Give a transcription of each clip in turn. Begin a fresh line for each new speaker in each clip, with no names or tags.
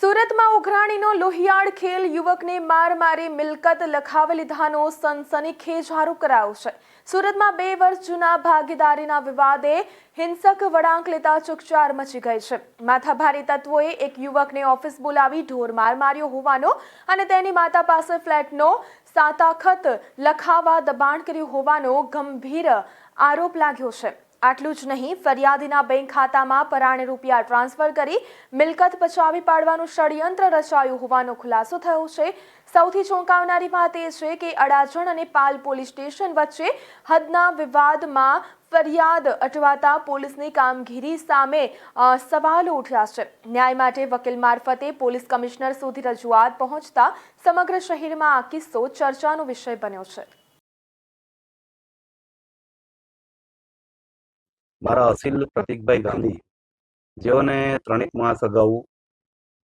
સુરતમાં ઉઘરાણીનો લોહિયાળ ખેલ યુવકને માર મારી મિલકત લખાવી લીધાનો સનસનીખેજ આરોપ કરાયો છે. સુરતમાં બે વર્ષ જૂના ભાગીદારીના વિવાદે હિંસક વળાંક લેતા ચકચાર મચી ગઈ છે. માથાભારી તત્વોએ એક યુવકને ઓફિસ બોલાવી ઢોર માર માર્યો હોવાનો અને તેની માતા પાસે ફ્લેટનો સાતાખત લખાવા દબાણ કર્યું હોવાનો ગંભીર આરોપ લાગ્યો છે. આટલું જ નહીં, ફરિયાદીના બેંક ખાતામાં પરાણે રૂપિયા ટ્રાન્સફર કરી મિલકત પચાવી પાડવાનું ષડયંત્ર રચાયું હોવાનો ખુલાસો થયો છે. સૌથી ચોંકાવનારી વાત એ છે કે અડાજણ અને પાલ પોલીસ સ્ટેશન વચ્ચે હદના વિવાદમાં ફરિયાદ અટવાતા પોલીસની કામગીરી સામે સવાલો ઉઠ્યા છે. ન્યાય માટે વકીલ મારફતે પોલીસ કમિશનર સુધી રજૂઆત પહોંચતા સમગ્ર શહેરમાં આ કિસ્સો ચર્ચાનો વિષય બન્યો છે.
મારા અસિલ પ્રતિકભાઈ ગાંધી જેઓને ત્રણેક માસ અગાઉ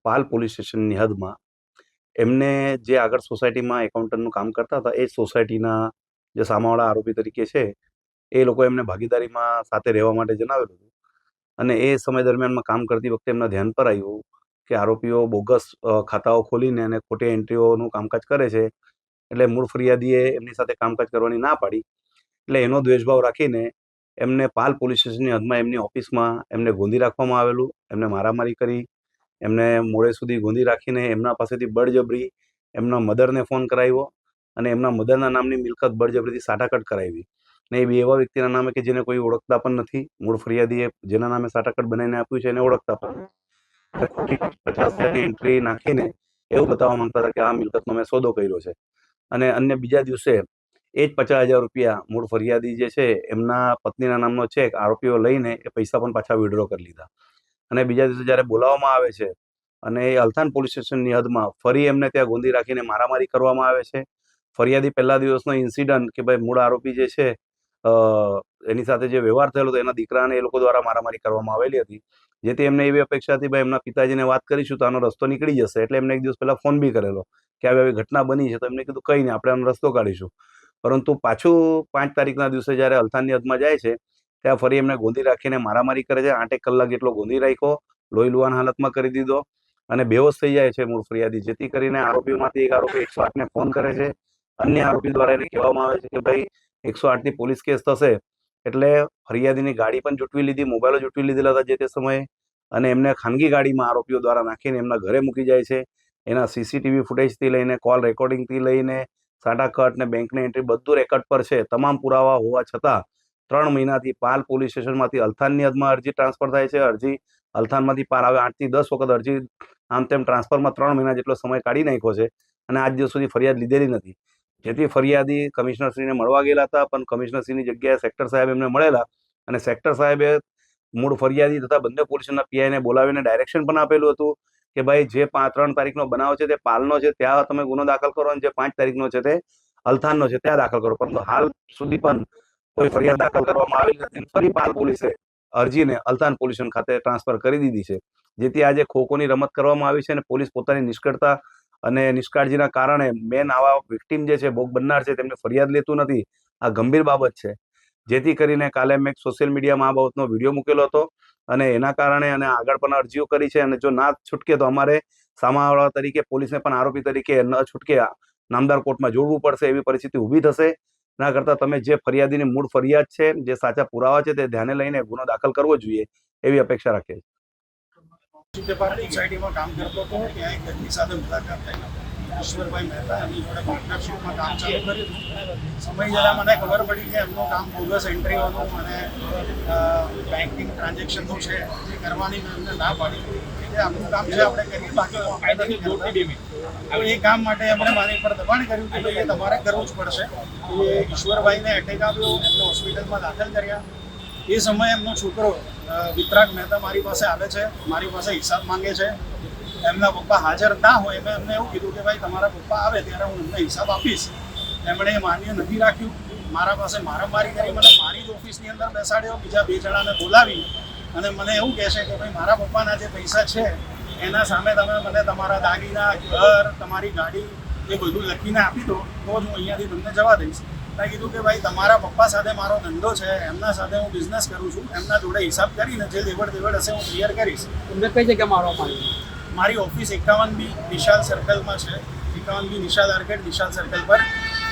પાલ પોલીસ સ્ટેશનની હદમાં એમને જે આગળ સોસાયટીમાં એકાઉન્ટન્ટનું કામ કરતા હતા એ સોસાયટીના જે સામાવાળા આરોપી તરીકે છે એ લોકો એમને ભાગીદારીમાં સાથે રહેવા માટે જણાવેલું હતું. અને એ સમય દરમિયાનમાં કામ કરતી વખતે એમના ધ્યાન પર આવ્યું કે આરોપીઓ બોગસ ખાતાઓ ખોલીને અને ખોટી એન્ટ્રીઓનું કામકાજ કરે છે એટલે મૂળ ફરિયાદીએ એમની સાથે કામકાજ કરવાની ના પાડી. એટલે એનો દ્વેષભાવ રાખીને એમને પાલ પોલીસ સ્ટેશનની હદમાં એમની ઓફિસમાં એમને ગોંધી રાખવામાં આવેલું, એમને મારામારી કરી, એમને મોડે સુધી ગોંધી રાખીને એમના પાસેથી બળજબરી એમના મધરને ફોન કરાવ્યો અને એમના મદરના નામની મિલકત બળજબરીથી સાટાકટ કરાવી. ને એ બી એવા વ્યક્તિના નામે કે જેને કોઈ ઓળખતા પણ નથી. મૂળ ફરિયાદીએ જેના નામે સાટાકટ બનાવીને આપ્યું છે એને ઓળખતા પણ પચાસ એન્ટ્રી નાખીને એવું બતાવવા માંગતા હતા કે આ મિલકતનો મેં સોદો કર્યો છે. અને અન્ય બીજા દિવસે એ જ પચાસ હજાર રૂપિયા મૂળ ફરિયાદી જે છે, એમના પત્નીના નામનો ચેક આરોપીઓ લઈને એ પૈસા પણ પાછા વિડ્રો કરી લીધા. અને બીજા દિવસે જ્યારે બોલાવવામાં આવે છે અને એ અલથાણ પોલીસ સ્ટેશનની હદમાં ફરી એમને ત્યાં ગોંધી રાખીને મારામારી કરવામાં આવે છે, ફરિયાદી પહેલા દિવસનો ઇન્સિડન્ટ કે ભાઈ મૂળ આરોપી જે છે એની સાથે જે વ્યવહાર થયેલો હતો, એના દીકરાને એ લોકો દ્વારા મારામારી કરવામાં આવેલી હતી. જેથી એમને એવી અપેક્ષા હતી, ભાઈ, એમના પિતાજીને વાત કરીશું તો આનો રસ્તો નીકળી જશે. એટલે એમને એક દિવસ પહેલાં ફોન બી કરેલો કે આવી આવી ઘટના બની છે, તો એમને કીધું, કંઈ નહીં, આપણે આનો રસ્તો કાઢીશું. પરંતુ પાછું પાંચ તારીખના દિવસે જ્યારે અલથાણની હદમાં જાય છે, ત્યાં ફરી એમને ગોંધી રાખીને મારામારી કરે છે. આઠેક કલાક જેટલો ગોંધી રાખ્યો, લોહી લુવાન હાલતમાં કરી દીધો અને બેહોશ થઈ જાય છે મૂળ ફરિયાદી, જેથી કરીને આરોપીઓમાંથી એક આરોપી એકસો આઠને ફોન કરે છે. અન્ય આરોપી દ્વારા એને કહેવામાં આવે છે કે ભાઈ, એકસો આઠની પોલીસ કેસ થશે એટલે ફરિયાદીની ગાડી પણ જૂટવી લીધી, મોબાઈલો જૂટવી લીધેલા હતા જે તે સમયે અને એમને ખાનગી ગાડીમાં આરોપીઓ દ્વારા નાખીને એમના ઘરે મૂકી જાય છે. એના સીસીટીવી ફૂટેજથી લઈને કોલ રેકોર્ડિંગથી લઈને સાટા કટ ને બેંકની એન્ટ્રી બધું રેકર્ડ પર છે. તમામ પુરાવા હોવા છતાં ત્રણ મહિનાથી પાલ પોલીસ સ્ટેશનમાંથી અલથાણની હદમાં અરજી ટ્રાન્સફર થાય છે. અરજી અલથાણમાંથી પાર આવે આઠથી દસ વખત અરજી, આમ તેમ ટ્રાન્સફરમાં ત્રણ મહિના જેટલો સમય કાઢી નાખ્યો છે અને આજ દિવસ સુધી ફરિયાદ લીધેલી નથી. જેથી ફરિયાદી કમિશનરશ્રીને મળવા ગયેલા હતા, પણ કમિશનરશ્રીની જગ્યાએ સેક્ટર સાહેબ એમને મળેલા અને સેક્ટર સાહેબે મૂળ ફરિયાદી તથા બંને પોલીસના પીઆઈને બોલાવીને ડાયરેક્શન પણ આપેલું હતું. કે ભાઈ જે ત્રણ તારીખનો બનાવ છે તે પાલનો છે, ત્યાં તમે ગુનો દાખલ કરો અને જે પાંચ તારીખનો છે તે અલથાનનો છે, ત્યાં દાખલ કરો. પરંતુ હાલ સુધી પણ કોઈ ફરિયાદ દાખલ કરવામાં આવી નથી. ફરી પાલ પોલીસે અરજીને અલથાન પોલ્યુશન ખાતે ટ્રાન્સફર કરી દીધી છે. જેથી આજે ખોખોની રમત કરવામાં આવી છે અને પોલીસ પોતાની નિષ્કળતા અને નિષ્કાળજીના કારણે મેન આવા વિક્ટીમ જે છે, ભોગ બનનાર છે, તેમને ફરિયાદ લેતું નથી. આ ગંભીર બાબત છે. જેથી કરીને કાલે મેં સોશિયલ મીડિયામાં આ બાબતનો વીડિયો મૂકેલો હતો અને એના કારણે અને આગળ પણ અરજીઓ કરી છે અને જો ના છૂટકે તો અમારે સામાવાળા તરીકે, પોલીસને પણ આરોપી તરીકે ન છૂટકે નામદાર કોર્ટમાં જોડવું પડશે એવી પરિસ્થિતિ ઊભી થશે. ના કરતાં તમે જે ફરિયાદીની મૂળ ફરિયાદ છે, જે સાચા પુરાવા છે તે ધ્યાને લઈને ગુનો દાખલ કરવો જોઈએ એવી અપેક્ષા રાખીએ છીએ.
ઈશ્વરભાઈ મહેતા એમની જોડે પાર્ટનરશીપમાં કામ ચાલુ કર્યું. સમય જરા મને ખબર પડી કે એમનું કામ બોગસ એન્ટ્રીઓનું અને બેન્કિંગ ટ્રાન્ઝેક્શનનું છે. એ કરવાની મેં એમને ના પાડી. કે આમનું કામ છે આપણે કરીએ બાકી એ કામ માટે એમણે મારી પર દબાણ કર્યું કે ભાઈ એ તમારે કરવું જ પડશે. એ ઈશ્વરભાઈને એટેક આવ્યો એમને હોસ્પિટલમાં દાખલ કર્યા. એ સમયે એમનો છોકરો વિતરાગ મહેતા મારી પાસે આવે છે મારી પાસે હિસાબ માંગે છે. એમના પપ્પા હાજર ના હોય મેં એમને એવું કીધું કે ભાઈ તમારા પપ્પા આવે ત્યારે હું એમને હિસાબ આપીશ. એમણે એ માન્ય નથી રાખ્યું. મારા પાસે મારામારી કરી મને મારી જ ઓફિસની અંદર બેસાડ્યો, બીજા બે જણાને બોલાવી અને મને એવું કહે છે કે ભાઈ મારા પપ્પાના જે પૈસા છે, એના સામે તમે મને તમારા દાગીના, ઘર, તમારી ગાડી એ બધું લખીને આપી દો, તો જ હું અહીંયાથી તમને જવા દઈશ. મેં કીધું કે ભાઈ તમારા પપ્પા સાથે મારો ધંધો છે, એમના સાથે હું બિઝનેસ કરું છું, એમના જોડે હિસાબ કરીને જે લેવડ દેવડ હશે હું ક્લિયર કરીશ.
તમને કઈ જગ્યા મારવામાં આવી?
મારી ઓફિસ એકાવન બી વિશાલ સર્કલમાં છે. એકાવન B Vishal arcade Vishal circle પર.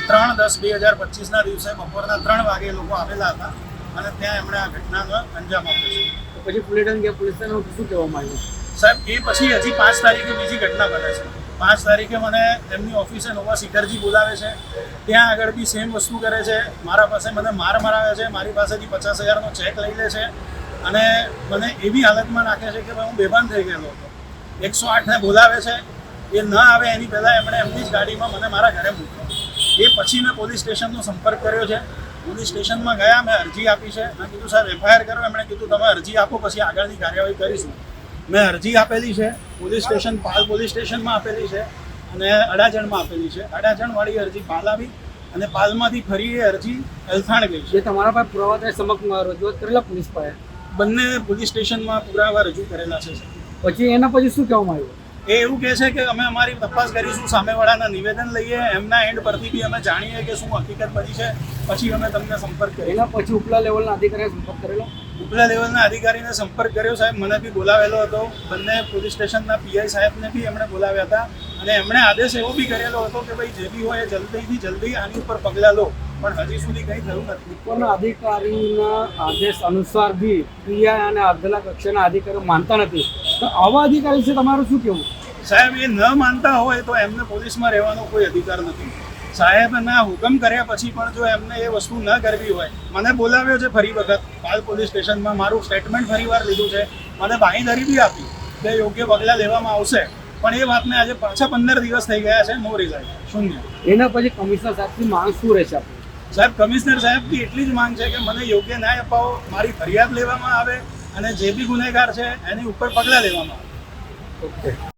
ત્રણ દસ બે હજાર પચીસના દિવસે બપોરના ત્રણ વાગે લોકો આવેલા હતા અને ત્યાં એમણે આ ઘટનાનો અંજામ આપ્યો છે.
તો પછી પોલીસ કે ગયા પોલીસ શું કહેવામાં આવ્યું?
સાહેબ એ પછી હજી પાંચ તારીખે બીજી ઘટના બને છે. પાંચ તારીખે મને એમની ઓફિસે નોવા શિખરજી બોલાવે છે. ત્યાં આગળ બી સેમ વસ્તુ કરે છે. મારા પાસે મને માર મરાવે છે. મારી પાસેથી પચાસ હજારનો ચેક લઈ લે છે. અને મને એવી હાલતમાં નાખે છે કે ભાઈ હું બેભાન થઈ ગયેલો હતો. એકસો આઠને બોલાવે છે એ ન આવે એની પહેલાં એમણે એમની જ ગાડીમાં મને મારા ઘરે મૂક્યો. એ પછી મેં પોલીસ સ્ટેશનનો સંપર્ક કર્યો છે. પોલીસ સ્ટેશનમાં ગયા મેં અરજી આપી છે. મેં કીધું સાહેબ એફઆઈઆર કરો. એમણે કીધું તમે અરજી આપો પછી આગળની કાર્યવાહી કરીશું. મેં અરજી આપેલી છે. પોલીસ સ્ટેશન પાલ પોલીસ સ્ટેશનમાં આપેલી છે અને અડાજણમાં આપેલી છે. અડાજણવાળી અરજી પાલ આવી અને પાલમાંથી ફરી એ અરજી એલથાણ ગઈ છે.
તમારા પાસે પુરાવા સમક્ષ રજૂઆત કરેલા પોલીસ પાસે?
બંને પોલીસ સ્ટેશનમાં પુરાવા રજૂ કરેલા છે
પછી એના પછી શું કહેવામાં આવ્યું?
એ એવું કહે છે કે અમે અમારી તપાસ કરીશું સામેવાળાના નિવેદન લઈએ એમના એન્ડ પરથી બી અમે જાણીએ કે શું હકીકત બની છે પછી અમે તમને સંપર્ક કરીએ.
એના પછી ઉપલા લેવલના અધિકારીએ સંપર્ક કરેલો?
ઉપલા લેવલના અધિકારીને સંપર્ક કર્યો સાહેબ મને બી બોલાવેલો હતો. બંને પોલીસ સ્ટેશનના પીઆઈ સાહેબને બી એમણે બોલાવ્યા હતા. અને એમણે આદેશ એવો બી કરેલો હતો કે ભાઈ જે બી હોય એ જલ્દીથી જલ્દી આની ઉપર પગલાં લો. પણ હજી સુધી કંઈ થયું નથી.
ઉપરના અધિકારીના આદેશ અનુસાર બી પીઆઈ અને અર્ધલા કક્ષાના અધિકારીઓ માનતા નથી. તો આવા અધિકારી છે તમારું શું કહેવું
સાહેબ એ ન માનતા હોય તો એમને પોલીસમાં રહેવાનો કોઈ અધિકાર નથી. સાહેબના હુકમ કર્યા પછી પણ જો એમને એ વસ્તુ ન કરવી હોય મને બોલાવ્યો છે ફરી વખત. પાલ પોલીસ સ્ટેશનમાં મારું સ્ટેટમેન્ટ ફરી વાર લીધું છે. મને બાંહીધરી બી આપી કે યોગ્ય પગલાં લેવામાં આવશે. પણ એ વાતને આજે પાછા પંદર દિવસ થઈ ગયા છે નો રિઝલ્ટ શૂન્ય.
એના પછી કમિશનર સાહેબની માંગ શું રહેશે
સાહેબ કમિશનર સાહેબની એટલી જ માંગ છે કે મને યોગ્ય ન્યાય અપાવો મારી ફરિયાદ લેવામાં આવે. અને જે બી ગુનેગાર છે એની ઉપર પગલાં લેવામાં આવે.
ઓકે